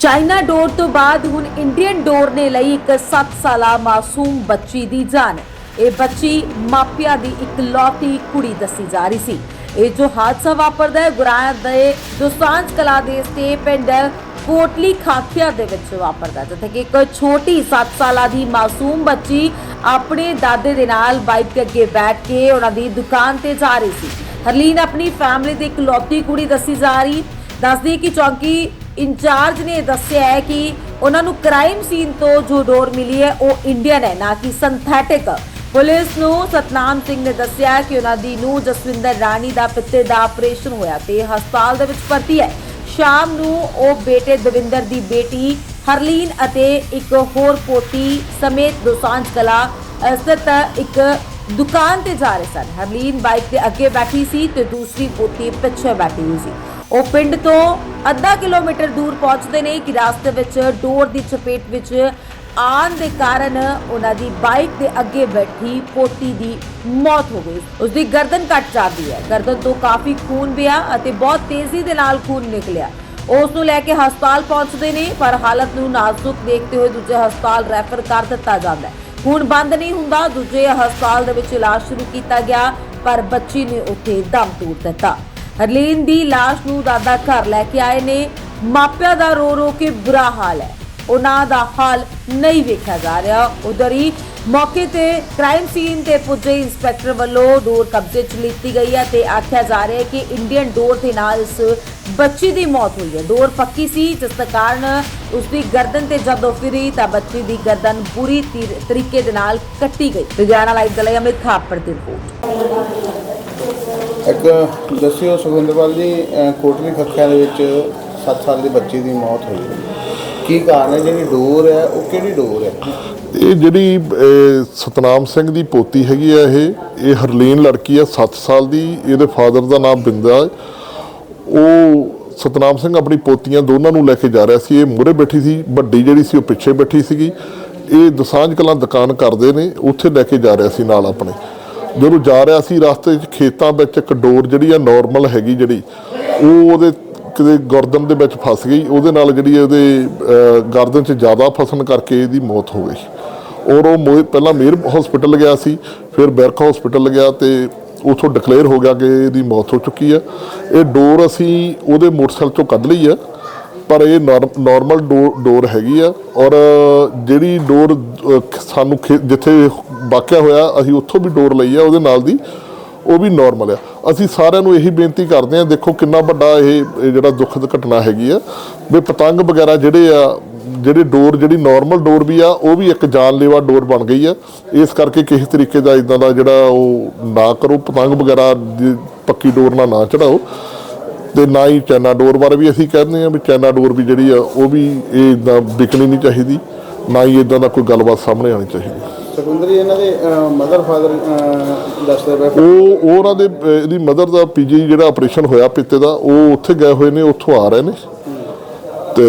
China ਡੋਰ ਤੋਂ ਬਾਅਦ ਹੁਣ ਇੰਡੀਅਨ ਡੋਰ ਨੇ ਲਈ ਇੱਕ 7 ਸਾਲਾ ਮਾਸੂਮ ਬੱਚੀ ਦੀ ਜਾਨ। ਇਹ ਬੱਚੀ ਮਾਪਿਆਂ ਦੀ ਇਕਲੌਤੀ ਕੁੜੀ ਦੱਸੀ ਜਾ ਰਹੀ ਸੀ। ਇਹ ਜੋ ਹਾਦਸਾ ਵਾਪਰਦਾ ਹੈ ਗੁਰਾਂ ਦੇ ਦੋਸਾਂਝ ਕਲਾ ਦੇ ਸਟੇ ਪਿੰਡ ਕੋਟਲੀ ਖਾਖੀਆ ਦੇ ਵਿੱਚ ਵਾਪਰਦਾ ਜਿੱਥੇ ਕਿ ਇੱਕ ਛੋਟੀ 7 ਸਾਲਾਂ ਦੀ ਮਾਸੂਮ ਬੱਚੀ ਆਪਣੇ ਦਾਦੇ ਦੇ ਨਾਲ ਬਾਈਕ 'ਤੇ ਅੱਗੇ ਬੈਠ ਕੇ ਉਹਨਾਂ ਦੀ ਦੁਕਾਨ ਤੇ ਜਾ ਰਹੀ ਸੀ। ਹਰਲੀਨ ਆਪਣੀ ਫੈਮਿਲੀ ਦੀ ਇਕਲੌਤੀ ਕੁੜੀ ਦੱਸੀ ਜਾ ਰਹੀ। ਦੱਸਦੀ ਕਿ ਚੌਂਕੀ ਇੰਚਾਰਜ ਨੇ ਦੱਸਿਆ ਹੈ ਕਿ ਉਹਨਾਂ ਨੂੰ ਕ੍ਰਾਈਮ ਸੀਨ ਤੋਂ ਜੋ ਡੋਰ ਮਿਲੀ ਹੈ, ਉਹ ਇੰਡੀਅਨ ਹੈ, ਨਾ ਕਿ ਸਿੰਥੈਟਿਕ ਪੁਲਿਸ ਨੂੰ ਸਤਨਾਮ ਸਿੰਘ ਨੇ ਦੱਸਿਆ ਕਿ ਉਹਨਾਂ ਦੀ ਨੂੰ ਜਸਵਿੰਦਰ ਰਾਣੀ ਦਾ ਪਿੱਤੇ ਦਾ ਆਪਰੇਸ਼ਨ ਹੋਇਆ ਤੇ ਹਸਪਤਾਲ ਦੇ ਵਿੱਚ ਭਰਤੀ ਹੈ। ਸ਼ਾਮ ਨੂੰ ਉਹ ਬੇਟੇ ਦਵਿੰਦਰ ਦੀ ਬੇਟੀ ਹਰਲੀਨ ਅਤੇ ਇੱਕ ਹੋਰ ਪੋਤੀ ਸਮੇਤ ਦੋਸਾਂਝ ਕਲਾ ਸਥਿਤ ਇੱਕ ਦੁਕਾਨ ਤੇ ਜਾ ਰਹੇ ਸਨ। ਹਰਲੀਨ ਬਾਈਕ 'ਤੇ ਅੱਗੇ ਬੈਠੀ ਸੀ ਤੇ ਦੂਸਰੀ ਪੋਤੀ ਪਿੱਛੇ ਬੈਠੀ ਹੋਈ ਸੀ। ਉਹ ਪਿੰਡ ਤੋਂ ਅੱਧਾ ਕਿਲੋਮੀਟਰ ਦੂਰ ਪਹੁੰਚਦੇ ਨੇ ਕਿ ਰਾਸਤੇ ਵਿੱਚ ਡੋਰ ਦੀ ਚਪੇਟ ਵਿੱਚ ਆਉਣ ਦੇ ਕਾਰਨ ਉਹਨਾਂ ਦੀ ਬਾਈਕ ਦੇ ਅੱਗੇ ਬੈਠੀ ਪੋਤੀ ਦੀ ਮੌਤ ਹੋ ਗਈ। ਉਸ ਦੀ ਗਰਦਨ ਕੱਟ ਜਾਂਦੀ ਹੈ। ਗਰਦਨ ਤੋਂ ਕਾਫੀ ਖੂਨ ਪਿਆ ਅਤੇ ਬਹੁਤ ਤੇਜ਼ੀ ਦੇ ਨਾਲ ਖੂਨ ਨਿਕਲਿਆ। ਉਸ ਨੂੰ ਲੈ ਕੇ ਹਸਪਤਾਲ ਪਹੁੰਚਦੇ ਨੇ, ਪਰ ਹਾਲਤ ਨੂੰ ਨਾਜ਼ੁਕ ਦੇਖਦੇ ਹੋਏ ਦੂਜੇ ਹਸਪਤਾਲ ਰੈਫਰ ਕਰ ਦਿੱਤਾ ਜਾਂਦਾ ਹੈ। ਖੂਨ ਬੰਦ ਨਹੀਂ ਹੁੰਦਾ, ਦੂਜੇ ਹਸਪਤਾਲ ਦੇ ਵਿੱਚ ਇਲਾਜ ਸ਼ੁਰੂ ਕੀਤਾ ਗਿਆ, ਪਰ ਬੱਚੀ ਨੇ ਉੱਥੇ ਦਮ ਤੋੜ ਦਿੱਤਾ। ਹਰਲੀਨ ਦੀ ਲਾਸ਼ ਨੂੰ ਦਾਦਾ ਘਰ ਲੈ ਕੇ ਆਏ ਨੇ। ਮਾਪਿਆਂ ਦਾ ਰੋ ਰੋ ਕੇ ਬੁਰਾ ਹਾਲ ਹੈ। ਉਹਨਾਂ ਦਾ ਹਾਲ ਨਹੀਂ ਵੇਖਿਆ ਜਾ ਰਿਹਾ। ਉਧਰ ਹੀ ਮੌਕੇ ਤੇ ਕ੍ਰਾਈਮ ਸੀਨ ਤੇ ਪੁੱਜੇ ਇੰਸਪੈਕਟਰ ਵੱਲੋਂ ਡੋਰ ਕਬਜ਼ੇ 'ਚ ਲਿੱਤੀ ਗਈ ਹੈ ਤੇ ਆਖਿਆ ਜਾ ਰਿਹਾ ਹੈ ਕਿ ਇੰਡੀਅਨ ਡੋਰ ਦੇ ਨਾਲ ਇਸ ਬੱਚੀ ਦੀ ਮੌਤ ਹੋਈ ਹੈ। ਡੋਰ ਪੱਕੀ ਸੀ, ਜਿਸ ਦਾ ਕਾਰਨ ਉਸ ਦੀ ਗਰਦਨ ਤੇ ਜਦੋਂ ਫਿਰੀ ਤਾਂ ਬੱਚੀ ਦੀ ਗਰਦਨ ਪੂਰੀ ਤੀਰ- ਤਰੀਕੇ ਦੇ ਨਾਲ ਕੱਟੀ ਗਈ। ਲੁਧਿਆਣਾ ਲਾਈਵ ਦੇ ਲਈ ਅਮਿਤ ਖਾਪੜ ਦੀ ਰਿਪੋਰਟ ਇੱਕ ਦੱਸਿਓ ਸੁਖਿੰਦਰਪਾਲ ਜੀ ਕੋਟਲੀ ਖੱਖਿਆਂ ਦੇ ਵਿੱਚ 7 ਸਾਲ ਦੀ ਬੱਚੀ ਦੀ ਮੌਤ ਹੋਈ ਕੀ ਕਾਰਨ ਹੈ? ਜਿਹੜੀ ਡੋਰ ਹੈ, ਉਹ ਕਿਹੜੀ ਡੋਰ ਹੈ? ਇਹ ਜਿਹੜੀ ਸਤਨਾਮ ਸਿੰਘ ਦੀ ਪੋਤੀ ਹੈਗੀ ਆ ਇਹ ਇਹ ਹਰਲੀਨ ਲੜਕੀ ਆ 7 ਸਾਲ ਦੀ, ਇਹਦੇ ਫਾਦਰ ਦਾ ਨਾਮ ਬਿੰਦਾ ਉਹ ਸਤਨਾਮ ਸਿੰਘ ਆਪਣੀ ਪੋਤੀਆਂ ਦੋਨਾਂ ਨੂੰ ਲੈ ਕੇ ਜਾ ਰਿਹਾ ਸੀ, ਇਹ ਮੂਹਰੇ ਬੈਠੀ ਸੀ, ਵੱਡੀ ਜਿਹੜੀ ਸੀ ਉਹ ਪਿੱਛੇ ਬੈਠੀ ਸੀਗੀ। ਇਹ ਦਸਾਂਝ ਕਲਾਂ ਦੁਕਾਨ ਕਰਦੇ ਨੇ, ਉੱਥੇ ਲੈ ਕੇ ਜਾ ਰਿਹਾ ਸੀ ਨਾਲ ਆਪਣੇ। ਜਦੋਂ ਜਾ ਰਿਹਾ ਸੀ, ਰਸਤੇ 'ਚ ਖੇਤਾਂ ਵਿੱਚ ਇੱਕ ਡੋਰ ਜਿਹੜੀ ਆ ਨਾਰਮਲ ਹੈਗੀ ਜਿਹੜੀ, ਉਹ ਉਹਦੇ ਕਿਤੇ ਗਰਦਨ ਦੇ ਵਿੱਚ ਫਸ ਗਈ, ਉਹਦੇ ਨਾਲ ਜਿਹੜੀ ਉਹਦੇ ਗਰਦਨ 'ਚ ਜ਼ਿਆਦਾ ਫਸਣ ਕਰਕੇ ਇਹਦੀ ਮੌਤ ਹੋ ਗਈ। ਔਰ ਉਹ ਮੋਏ- ਪਹਿਲਾਂ ਮੇਰ ਹਸਪੀਟਲ ਗਿਆ ਸੀ, ਫਿਰ ਬੈਰਕ ਹਸਪੀਟਲ ਗਿਆ ਤੇ ਉਥੋਂ ਡਿਕਲੇਅਰ ਹੋ ਗਿਆ ਕਿ ਇਹਦੀ ਮੌਤ ਹੋ ਚੁੱਕੀ ਆ। ਇਹ ਡੋਰ ਅਸੀਂ ਉਹਦੇ ਮੋਟਰਸਾਈਕਲ ਚੋਂ ਕੱਢ ਲਈ ਆ। ਪਰ ਇਹ ਨਾਰਮਲ ਡੋਰ ਹੈਗੀ ਆ ਔਰ ਜਿਹੜੀ ਡੋਰ ਸਾਨੂੰ ਖੇ- ਜਿੱਥੇ ਵਾਕਿਆ ਹੋਇਆ ਅਸੀਂ ਉੱਥੋਂ ਵੀ ਡੋਰ ਲਈ ਆ ਉਹਦੇ ਨਾਲ ਦੀ, ਉਹ ਵੀ ਨਾਰਮਲ ਆ। ਅਸੀਂ ਸਾਰਿਆਂ ਨੂੰ ਇਹੀ ਬੇਨਤੀ ਕਰਦੇ ਆ, ਦੇਖੋ ਕਿੰਨਾ ਵੱਡਾ ਇਹ ਇਹ ਜਿਹੜਾ ਦੁਖਦ ਘਟਨਾ ਹੈਗੀ ਆ। ਵੀ ਪਤੰਗ ਵਗੈਰਾ ਜਿਹੜੇ ਆ, ਜਿਹੜੇ ਡੋਰ, ਜਿਹੜੀ ਨਾਰਮਲ ਡੋਰ ਵੀ ਆ, ਉਹ ਵੀ ਇੱਕ ਜਾਨਲੇਵਾ ਡੋਰ ਬਣ ਗਈ ਆ। ਇਸ ਕਰਕੇ ਕਿਸੇ ਤਰੀਕੇ ਦਾ ਇਦਾਂ ਦਾ ਜਿਹੜਾ ਉਹ ਨਾ ਕਰੋ, ਪਤੰਗ ਵਗੈਰਾ ਦੀ ਪੱਕੀ ਡੋਰ ਨਾਲ ਨਾ ਚੜਾਓ। ਤੇ ਨਾ ਹੀ ਚਾਈਨਾ ਡੋਰ ਬਾਰੇ ਵੀ ਅਸੀਂ ਕਹਿੰਦੇ ਆ ਵੀ ਚਾਈਨਾ ਡੋਰ ਵੀ ਜਿਹੜੀ ਆ ਉਹ ਵੀ ਇਹ ਇਦਾਂ ਵਿਕਣੀ ਨਹੀਂ ਚਾਹੀਦੀ ਨਾ ਹੀ ਇਦਾਂ ਦਾ ਕੋਈ ਗੱਲਬਾਤ ਸਾਹਮਣੇ ਆਣੀ ਚਾਹੀਦੀ। ਸੁਖਿੰਦਰ ਜੀ ਇਹਨਾਂ ਦੇ ਮਦਰ ਫਾਦਰ ਦੱਸਦੇ ਪਏ ਉਹ ਉਹ ਉਹਨਾਂ ਦੇ ਇਹਦੀ ਮਦਰ ਦਾ ਪੀਜੀ ਜਿਹੜਾ ਆਪਰੇਸ਼ਨ ਹੋਇਆ ਪਿੱਤੇ ਦਾ ਉਹ ਉੱਥੇ ਗਏ ਹੋਏ ਨੇ ਉੱਥੋਂ ਆ ਰਹੇ ਨੇ। ਤੇ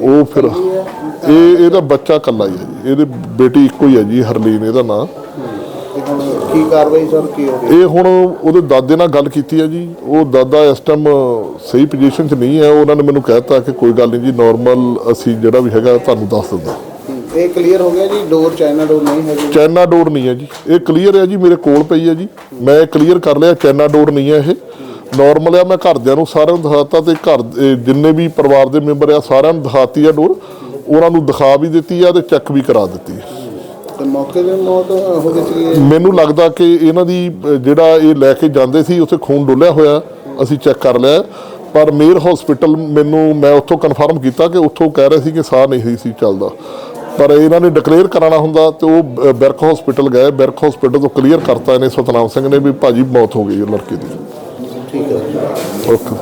ਉਹ ਫਿਰ ਇਹ ਇਹਦਾ ਬੱਚਾ ਕੱਲਾ ਹੀ ਹੈ ਜੀ ਇਹਦੀ ਬੇਟੀ ਇੱਕੋ ਹੀ ਹੈ ਜੀ ਹਰਲੀਨ ਇਹਦਾ ਨਾਂ। ਤੇ ਹੁਣ ਕੀ ਕਾਰਵਾਈ ਸਰ ਕੀ ਹੋ ਰਹੀ ਇਹ ਹੁਣ ਉਹਦੇ ਦਾਦੇ ਨਾਲ ਗੱਲ ਕੀਤੀ ਹੈ ਜੀ। ਉਹ ਦਾਦਾ ਇਸ ਟਾਈਮ ਸਹੀ ਪੋਜੀਸ਼ਨ 'ਚ ਨਹੀਂ ਹੈ। ਉਹਨਾਂ ਨੇ ਮੈਨੂੰ ਕਹਿਤਾ ਕਿ ਕੋਈ ਗੱਲ ਨਹੀਂ ਜੀ ਨਾਰਮਲ ਅਸੀਂ ਜਿਹੜਾ ਵੀ ਹੈਗਾ ਤੁਹਾਨੂੰ ਦੱਸ ਦਿੰਦਾ ਹੈ। ਇਹ ਕਲੀਅਰ ਹੋ ਗਿਆ ਜੀ ਡੋਰ ਚਾਈਨਾ ਡੋਰ ਨਹੀਂ ਹੈਗੀ ਚਾਈਨਾ ਡੋਰ ਨਹੀਂ ਹੈ ਜੀ। ਇਹ ਕਲੀਅਰ ਹੈ ਜੀ ਮੇਰੇ ਕੋਲ ਪਈ ਹੈ ਜੀ। ਮੈਂ ਕਲੀਅਰ ਕਰ ਲਿਆ ਚਾਈਨਾ ਡੋਰ ਨਹੀਂ ਹੈ ਇਹ। ਨਾਰਮਲ ਆ ਮੈਂ ਘਰਦਿਆਂ ਨੂੰ ਸਾਰਿਆਂ ਨੂੰ ਦਿਖਾਤਾ ਤੇ ਘਰ ਜਿੰਨੇ ਵੀ ਪਰਿਵਾਰ ਦੇ ਮੈਂਬਰ ਆ ਸਾਰਿਆਂ ਨੂੰ ਦਿਖਾਤੀ ਆ ਡੋਰ ਉਹਨਾਂ ਨੂੰ ਦਿਖਾ ਵੀ ਦਿੱਤੀ ਆ ਤੇ ਚੈੱਕ ਵੀ ਕਰਾ ਦਿੱਤੀ ਹੈ ਤੇ ਮੌਕੇ ਤੇ ਮੌਤ ਹੋ ਗਈ ਸੀ ਮੈਨੂੰ ਲੱਗਦਾ ਕਿ ਇਹਨਾਂ ਦੀ ਜਿਹੜਾ ਇਹ ਲੈ ਕੇ ਜਾਂਦੇ ਸੀ ਉੱਥੇ ਖੂਨ ਡੁੱਲਿਆ ਹੋਇਆ ਅਸੀਂ ਚੈੱਕ ਕਰ ਲਿਆ। ਪਰ ਮੇਰ ਹਸਪੀਟਲ ਮੈਨੂੰ ਮੈਂ ਉੱਥੋਂ ਕਨਫਰਮ ਕੀਤਾ ਕਿ ਉੱਥੋਂ ਕਹਿ ਰਹੇ ਸੀ ਕਿ ਸਾਹ ਨਹੀਂ ਸੀ ਚੱਲਦਾ। ਪਰ ਇਹਨਾਂ ਨੇ ਡਿਕਲੇਅਰ ਕਰਾਉਣਾ ਹੁੰਦਾ ਤੇ ਉਹ ਬਿਰਕ ਹਸਪੀਟਲ ਗਏ। ਬਿਰਕ ਹਸਪੀਟਲ ਤੋਂ ਕਲੀਅਰ ਕਰਤਾ ਇਹਨੇ ਸਤਨਾਮ ਸਿੰਘ ਨੇ ਵੀ ਭਾਜੀ ਮੌਤ ਹੋ ਗਈ ਲੜਕੇ ਦੀ। ਠੀਕ ਹੈ। ਓਕੇ।